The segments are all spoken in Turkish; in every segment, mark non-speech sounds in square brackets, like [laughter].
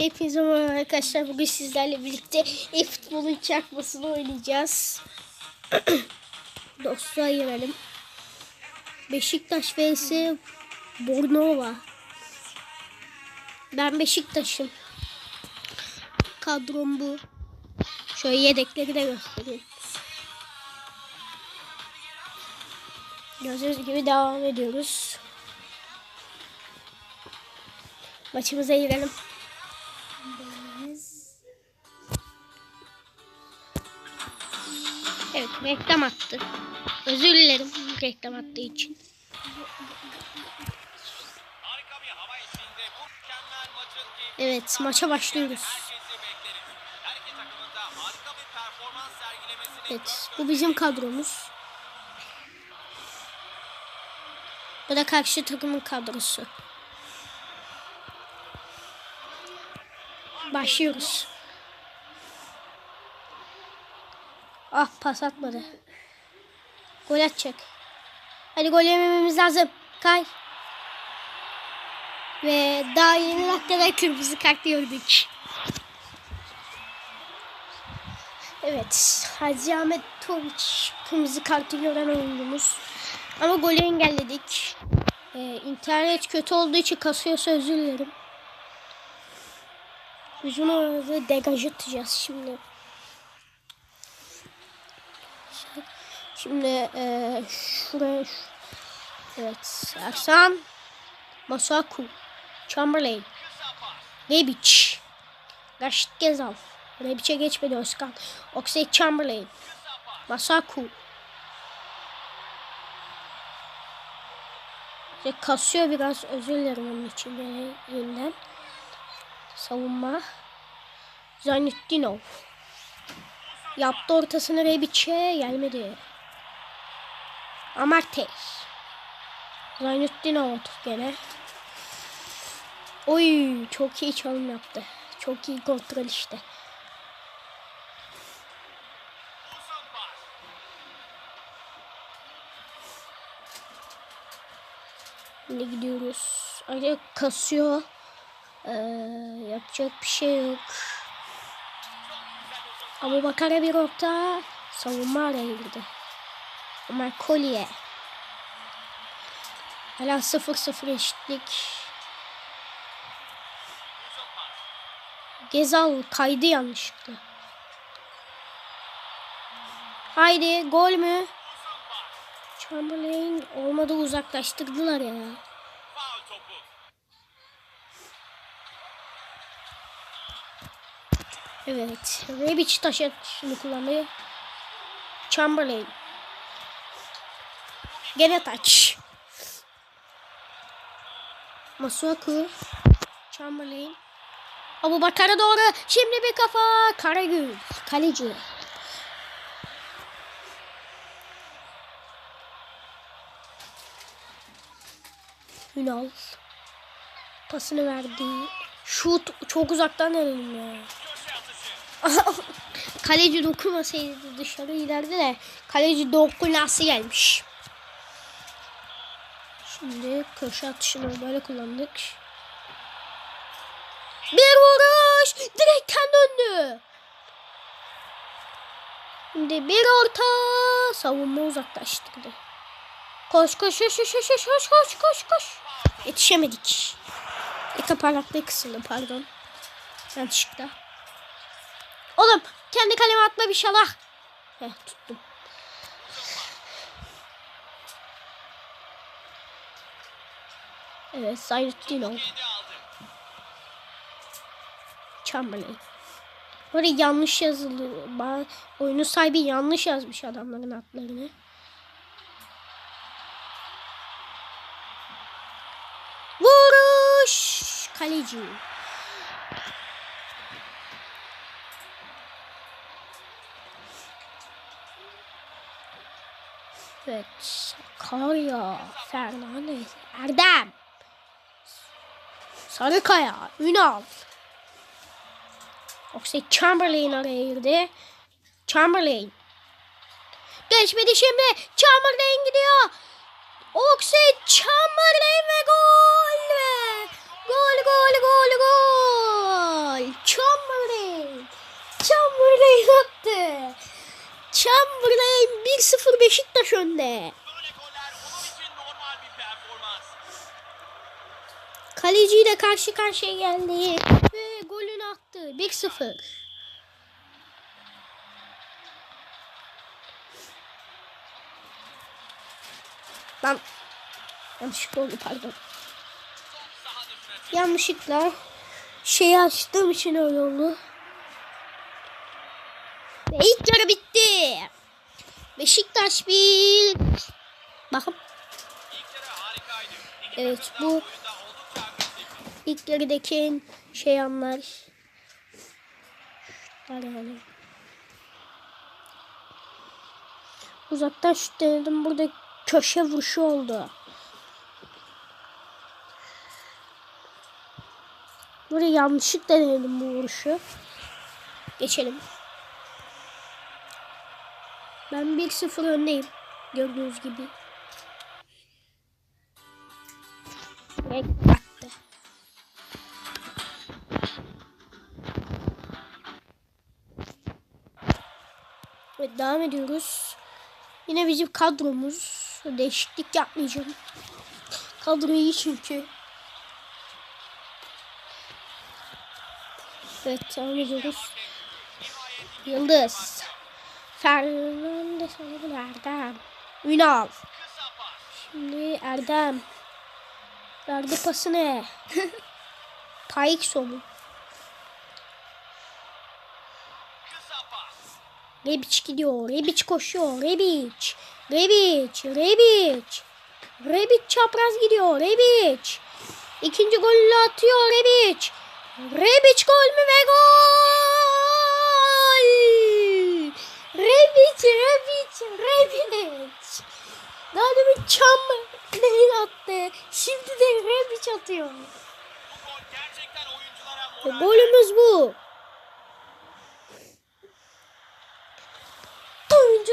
Hepinize arkadaşlar. Bugün sizlerle birlikte e-futbolun çakmasını oynayacağız. [coughs] Dostluğa girelim. Beşiktaş vs Bornova. Ben Beşiktaş'ım. Kadrom bu. Şöyle yedekleri de göstereyim. Gördüğünüz gibi devam ediyoruz. Maçımıza girelim. Reklam attı. Özür dilerim reklam attığı için. Evet maça başlıyoruz. Evet bu bizim kadromuz. Bu da karşı takımın kadrosu. Başlıyoruz. Ah pas atmadı. Gol atacak. Hadi gol yemememiz lazım. Kay. Ve daha yeni dakikada kırmızı kart gördük. Evet. Hacı Ahmet Toviç kırmızı kartı gören oyuncumuz. Ama golü engelledik. Ee, internet kötü olduğu için kasıyorsa özür dilerim. Uzun orada degaj atacağız şimdi. Şimdi e, şuraya şu- Evet. Ersan Masaku Chamberlain Rebic Raşit Gezal Rebic'e geçmedi Özkan Oxlade Chamberlain Masaku İşte kasıyor biraz özür dilerim onun için yeniden savunma Zaynettinov yaptı ortasını Rebic'e gelmedi Amartey Zaynettinov atıp gene Oy çok iyi çalım yaptı çok iyi kontrol işte Şimdi gidiyoruz. Acayip kasıyor. Ee, yapacak bir şey yok. Abu Bakar'a bir orta savunma araya girdi. Ömer Kolye. Hala 0-0 eşitlik. Gezal kaydı yanlışlıkla. Haydi gol mü? Chamberlain olmadı uzaklaştırdılar ya. Evet. Rebic taş kullandı. Chamberlain. Gene taç. Masuaku. Chamberlain. Abu Bakar'a doğru. Şimdi bir kafa. Karagül. Kaleci. Ünal. Pasını verdi. Şut çok uzaktan denedim ya. [laughs] Kaleci dokunmasaydı dışarı giderdi de kaleci dokunası gelmiş. Şimdi köşe atışını böyle kullandık. Bir vuruş direkten döndü. Şimdi bir orta savunma uzaklaştırdı. Koş koş koş koş koş koş koş koş koş. Yetişemedik. Eka parlaklığı kısıldı pardon. Yanlışlıkla. Oğlum kendi kaleme atma bir şalak. Heh tuttum. Evet aldı. Chamberlain. Böyle yanlış yazılı. Ba- Oyunun sahibi yanlış yazmış adamların adlarını. Vuruş! Kaleci. Evet. Kaya. Fernandez. Erdem. Sarıkaya, Ünal. Oxley Chamberlain araya girdi. Chamberlain. Geçmedi şimdi. Chamberlain gidiyor. Oxley Chamberlain ve gol. Gol gol gol gol. Chamberlain. Chamberlain attı. Chamberlain 1-0 Beşiktaş önde. Kaleciyle karşı karşıya geldi ve golünü attı. 1-0. Lan yanlışlıkla oldu pardon. Yanlışlıkla şeyi açtığım için öyle oldu. Ve ilk yarı bitti. Beşiktaş bir. Bakın Evet, bu-. İlk yarıdaki şey anlar. Şutlar yani. Uzaktan şut denedim. Burada köşe vuruşu oldu. Burada yanlışlıkla denedim bu vuruşu. Geçelim. Ben 1-0 öndeyim. Gördüğünüz gibi. Ve Evet devam ediyoruz. Yine bizim kadromuz. Değişiklik yapmayacağım. Kadro iyi çünkü. Evet devam ediyoruz. Yıldız. Fernandes Erdem. Ünal. Şimdi Erdem. Verdi pasını. [laughs] Taikso mu? Pas. Rebic gidiyor. Rebic koşuyor. Rebic. Rebic. Rebic. Rebic çapraz gidiyor. Rebic. İkinci golünü atıyor Rebic. Rebic gol mü ve gol! Rebic, Rebic, Rebic. Daha demin Chamberlain attı. Şimdi de Rebic atıyor. Golümüz bu.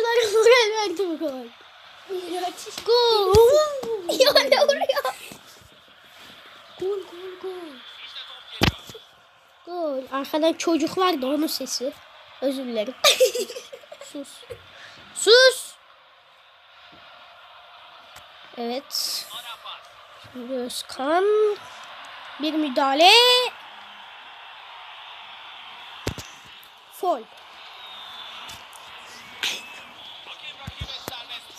Oyunculara moral verdi bu gol. Gol. ya ne oluyor? Gol gol gol. Gol. Arkadan çocuk var da onun sesi. Özür dilerim. [laughs] Sus. Sus. Evet. Şimdi Özkan. Bir müdahale. Fol.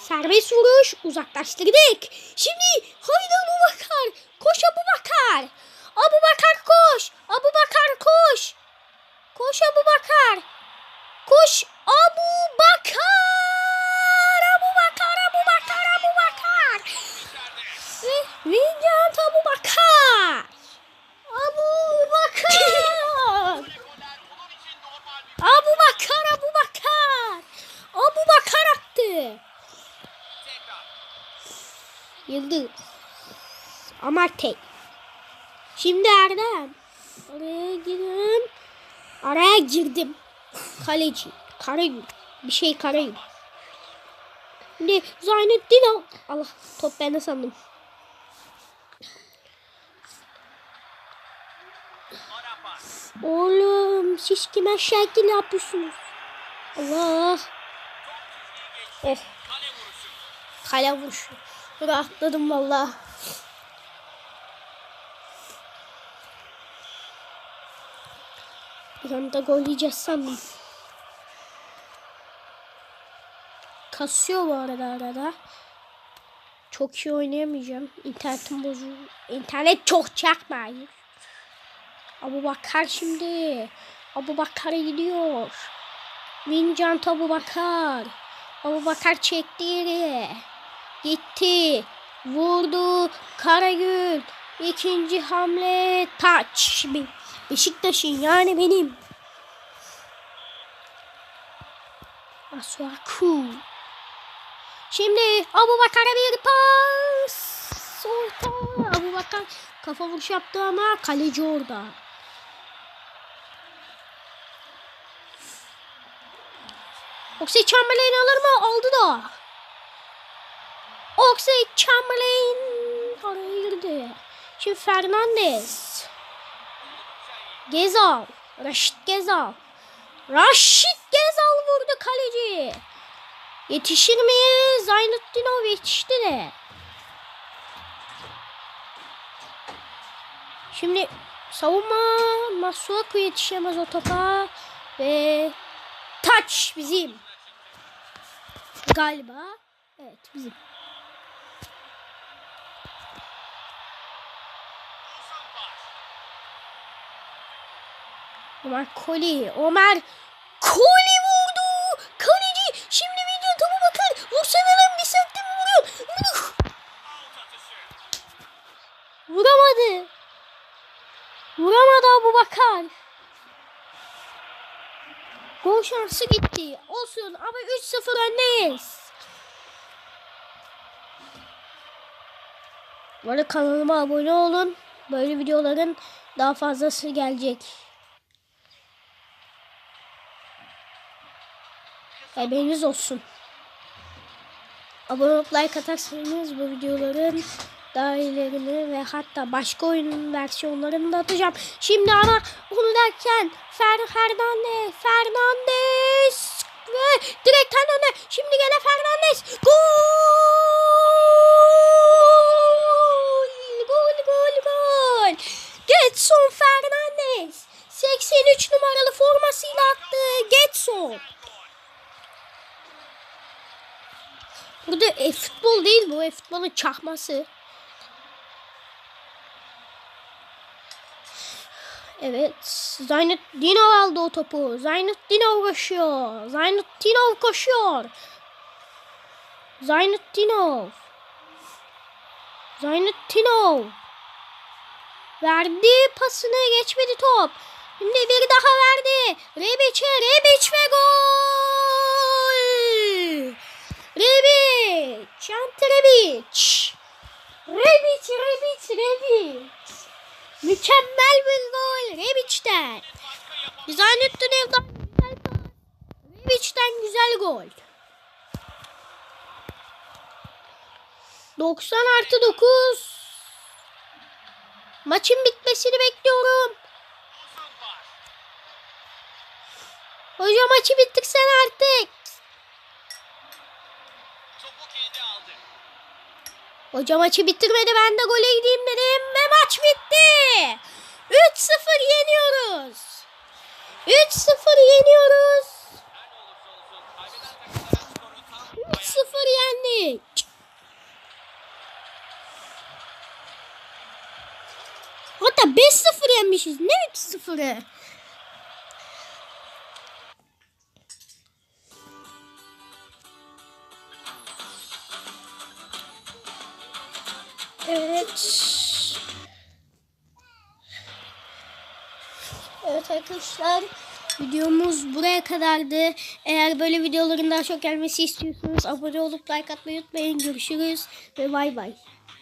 Serbest vuruş. Uzaklaştırdık. Şimdi haydi Abu Bakar. Koş Abu Bakar. Abu Bakar koş. Abu Bakar koş. Koş Abu Bakar. Koş Abu Bakar. Abu Bakar, Abu Bakar, Abu Bakar. Ve Vincent Abu Bakar. Abu Bakar. Abu Bakar, Abu Bakar. Abu Bakar attı. Yıldız. Amartey. Şimdi Erdem. Oraya girdim. Araya girdim. Kaleci. Karayül. Bir şey Karayül. Şimdi Zaynettin al. Allah top bende sandım. Oğlum siz kime şekil yapıyorsunuz? Allah. Oh. Kale vuruşu. Rahatladım valla. Bir anda gol yiyeceğiz sandım. Kasıyor bu arada arada. Çok iyi oynayamayacağım. İnternetim bozuldu. İnternet çok çakmayın. Abu Bakar şimdi. Abu Bakar gidiyor. Vincent Abu Bakar. Abu Bakar çekti yeri. Gitti. Vurdu. Karagül. İkinci hamle. Taç. Be- Beşiktaş'ın yani benim. Asuaku. Şimdi Abu Bakar'a bir pas. Orta. Abu Bakar kafa vuruş yaptı ama kaleci orada. Oxlade Chamberlain alır mı? Aldı da. Oxlade Chamberlain araya. Şimdi Fernandez. Gezal. Raşit Gezal. Raşit Gezal vurdu kaleci. Yetişir mi? Zaynuddinov yetişti de. Şimdi savunma Masuaku yetişemez o topa ve taç bizim. Galiba. Evet bizim. Ömer Koli. Ömer Koli vurdu. Kaleci şimdi video topu bakın. Vursana lan bir sekte mi vuruyor? Vuramadı. Vuramadı Abu Bakar. Gol şansı gitti. Olsun ama 3-0 öndeyiz. Bu arada kanalıma abone olun. Böyle videoların daha fazlası gelecek. Haberiniz olsun. Abone olup like atarsanız bu videoların daha ilerini ve hatta başka oyunun versiyonlarını da atacağım. Şimdi ama onu derken Fer Hernandez, Fernandez ve direkten öne. Şimdi gene Fernandez. Gol, gol, gol. Getson Fernandez. 83 numaralı formasıyla attı. Getson. Burada e, futbol bu. E, futbolun çakması. Evet. Zaynuddinov aldı o topu. Zaynuddinov koşuyor. Zaynuddinov koşuyor. Zaynuddinov. Zaynuddinov. Verdi pasını geçmedi top. Şimdi bir daha verdi. Rebiç'e Rebiç ve gol. Rebiç. Ante Rebiç. Rebiç, Rebiç, Rebiç. Mükemmel bir gol Rebiç'ten. Zaynuddin Evden güzel pas. Rebiç'ten güzel gol. 90 artı 9. Maçın bitmesini bekliyorum. Hocam maçı bitirsen artık. Topu kendi aldı. Hoca maçı bitirmedi ben de gole gideyim dedim ve maç bitti. 3-0 yeniyoruz. 3-0 yeniyoruz. Her ne olursa olsun kaybeden takımların skoru tam 3-0 yendik. Hatta 5-0 yenmişiz. Ne 3-0'ı? Evet. Evet arkadaşlar videomuz buraya kadardı. Eğer böyle videoların daha çok gelmesi istiyorsanız abone olup like atmayı unutmayın. Görüşürüz ve bay bay.